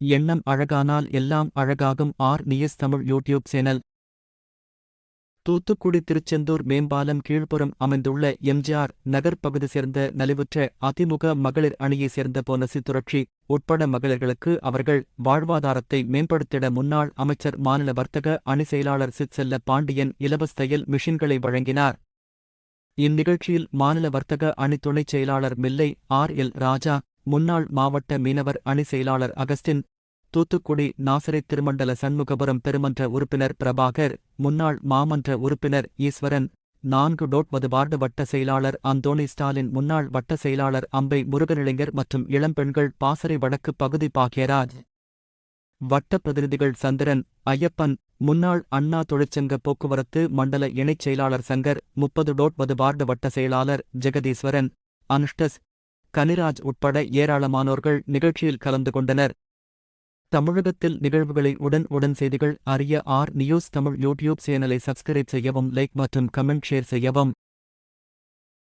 எண்ணம் அழகானால் எல்லாம் அழகாகும். R. News Tamil YouTube channel. Thoothukudi Tiruchendur மேம்பாலம் கீழ்ப்புறம் அமைந்துள்ள எம்ஜிஆர் நகர் பகுதி சேர்ந்த நலிவுற்ற அதிமுக மகளிர் அணியைச் சேர்ந்த போனசி துரட்சி உட்பட மகளிர்களுக்கு அவர்கள் வாழ்வாதாரத்தை மேம்படுத்திட முன்னாள் அமைச்சர் மாநில வர்த்தக அணி செயலாளர் சிற்செல்ல பாண்டியன் இலவச தையல் மிஷின்களை வழங்கினார். இந்நிகழ்ச்சியில் மாநில வர்த்தக அணி துணைச் செயலாளர் மில்லை ஆர். எல். ராஜா முன்னாள் மாவட்ட மீனவர் அணி செயலாளர் அகஸ்டின் தூத்துக்குடி நாசரை திருமண்டல சண்முகபுரம் பெருமன்ற உறுப்பினர் பிரபாகர் முன்னாள் மாமன்ற உறுப்பினர் ஈஸ்வரன் நான்கு டோட்வது வார்டு வட்ட செயலாளர் அந்தோணி ஸ்டாலின் முன்னாள் வட்ட செயலாளர் அம்பை முருகனிளைஞர் மற்றும் இளம்பெண்கள் பாசறை வடக்கு பகுதி பாக்யராஜ். வட்ட பிரதிநிதிகள் சந்திரன் ஐயப்பன் முன்னாள் அண்ணா தொழிற்சங்க போக்குவரத்து மண்டல இணைச் செயலாளர் சங்கர் முப்பது டோட்வது வார்டு வட்ட செயலாளர் ஜெகதீஸ்வரன் அனுஷ்டஸ் கனிராஜ் உட்பட ஏராளமானோர்கள் நிகழ்ச்சியில் கலந்து கொண்டனர். தமிழகத்தில் நிகழ்வுகளை உடன் உடன் செய்திகள் அறிய ஆர் நியூஸ் தமிழ் யூடியூப் சேனலை சப்ஸ்கிரைப் செய்யவும் லைக் மற்றும் கமெண்ட் ஷேர் செய்யவும்.